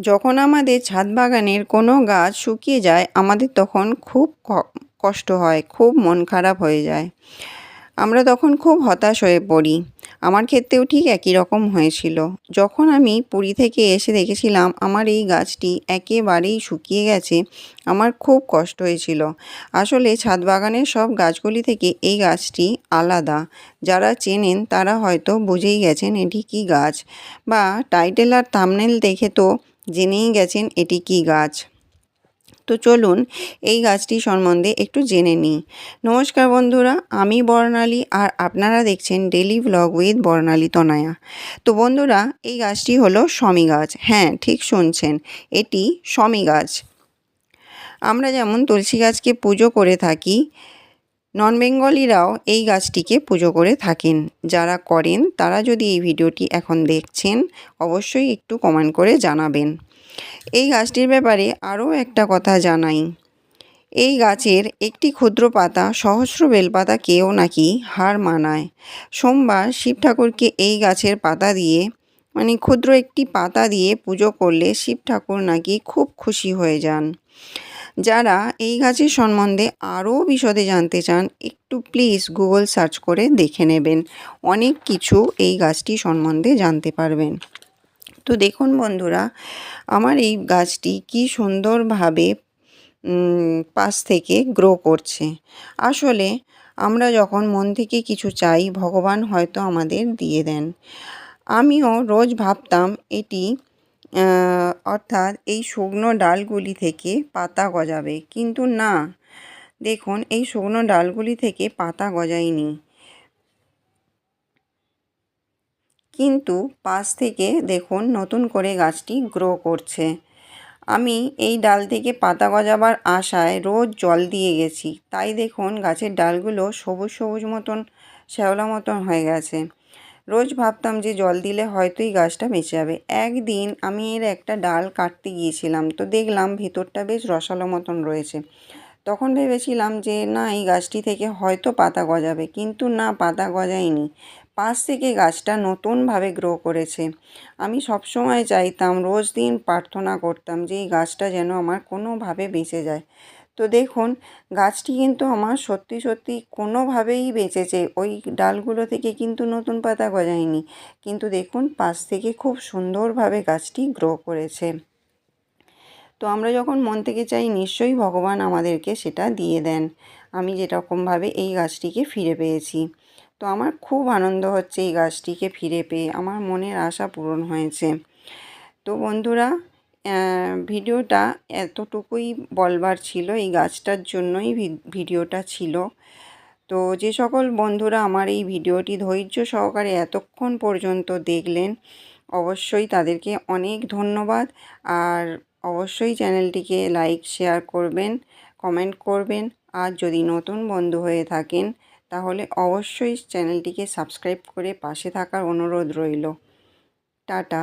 যখন আমাদের ছাদ বাগানের কোনো গাছ শুকিয়ে যায়, আমাদের তখন খুব কষ্ট হয়, খুব মন খারাপ হয়ে যায়। আমরা তখন খুব হতাশ হয়ে পড়ি। আমার ক্ষেত্রেও ঠিক একই রকম হয়েছিল। যখন আমি পুরী থেকে এসে দেখেছিলাম আমার এই গাছটি একেবারেই শুকিয়ে গেছে, আমার খুব কষ্ট হয়েছিল। আসলে ছাদ বাগানের সব গাছগুলি থেকে এই গাছটি আলাদা। যারা চেনেন তারা হয়তো বুঝেই গেছেন এটি কী গাছ। বা টাইটেল আর থাম্বনেল দেখে তো জেনেই গেছেন এটি কী গাছ? তো চলুন এই গাছটি সম্বন্ধে একটু জেনে নিই। নমস্কার বন্ধুরা, আমি বর্ণালী আর আপনারা দেখছেন daily blog with Barnali Tanaya. তো বন্ধুরা, এই গাছটি হলো শমি গাছ। হ্যাঁ ঠিক শুনছেন, এটি শমি গাছ। আমরা যেমন তুলসী গাছকে পুজো করে থাকি নন বেঙ্গলিরাও এই গাছটিকে পুজো করে থাকেন। যারা করেন, তারা যদি এই ভিডিওটি এখন দেখছেন, অবশ্যই একটু কমেন্ট করে জানাবেন। এই গাছটির ব্যাপারে আরও একটা কথা জানাই। এই গাছের একটি ক্ষুদ্র পাতা, সহস্র বেলপাতা কেউ নাকি হার মানায়। সোমবার শিব ঠাকুরকে এই গাছের পাতা দিয়ে মানে ক্ষুদ্র একটি পাতা দিয়ে পুজো করলে শিব ঠাকুর নাকি খুব খুশি হয়ে যান। যারা এই গাছের সম্বন্ধে আরও বিশদে জানতে চান, একটু প্লিজ গুগল সার্চ করে দেখে নেবেন। অনেক কিছু এই গাছটি সম্বন্ধে জানতে পারবেন। তো দেখুন বন্ধুরা, আমার এই গাছটি কি সুন্দরভাবে পাশ থেকে গ্রো করছে। আসলে আমরা যখন মন থেকে কিছু চাই, ভগবান হয়তো আমাদের দিয়ে দেন। আমিও রোজ ভাবতাম এটি অর্থাৎ এই শুকনো ডালগুলি থেকে পাতা গজাবে। কিন্তু না, দেখুন, এই শুকনো ডালগুলি থেকে পাতা গজায়নি। কিন্তু পাশ থেকে দেখুন, নতুন করে গাছটি গ্রো করছে। আমি এই ডাল থেকে পাতা গজাবার আশায় রোজ জল দিয়ে গেছি। তাই দেখুন, গাছের ডালগুলো সবুজ সবুজ মতন, শ্যাওলা মতন হয়ে গেছে। রোজ ভাবতাম যে জল দিলে হয়তো এই গাছটা বেঁচে যাবে। একদিন আমি এর একটা ডাল কাটতে গিয়েছিলাম, তো দেখলাম ভেতরটা বেশ রসালো মতন রয়েছে। তখন ভেবেছিলাম যে না, এই গাছটি থেকে হয়তো পাতা গজাবে, কিন্তু না, পাতা গজায়নি। পাশ থেকে গাছটা নতুনভাবে গ্রো করেছে। আমি সবসময় চাইতাম, রোজ দিন প্রার্থনা করতাম যে এই গাছটা যেন আমার কোনোভাবে বেঁচে যায়। তো দেখুন, গাছটি কিন্তু আমার সত্যি সত্যি কোনোভাবেই বেঁচেছে। ওই ডালগুলো থেকে কিন্তু নতুন পাতা গজায়নি। কিন্তু দেখুন, পাশ থেকে খুব সুন্দরভাবে গাছটি গ্রো করেছে। তো আমরা যখন মন থেকে চাই, নিশ্চয়ই ভগবান আমাদেরকে সেটা দিয়ে দেন। আমি যেরকমভাবে এই গাছটিকে ফিরে পেয়েছি। তো আমার খুব আনন্দ হচ্ছে এই গাছটিকে ফিরে পেয়ে। আমার মনের আশা পূরণ হয়েছে। তো বন্ধুরা ভিডিওটা এতটুকুই বলবার ছিল, এই গাছটার জন্যই ভিডিওটা ছিল। তো যে সকল বন্ধুরা আমার এই ভিডিওটি ধৈর্য সহকারে এতক্ষণ পর্যন্ত দেখলেন, অবশ্যই তাদেরকে অনেক ধন্যবাদ। আর অবশ্যই চ্যানেলটিকে লাইক, শেয়ার করবেন, কমেন্ট করবেন। আর যদি নতুন বন্ধু হয়ে থাকেন, তাহলে অবশ্যই চ্যানেলটিকে সাবস্ক্রাইব করে পাশে থাকার অনুরোধ রইল। টাটা।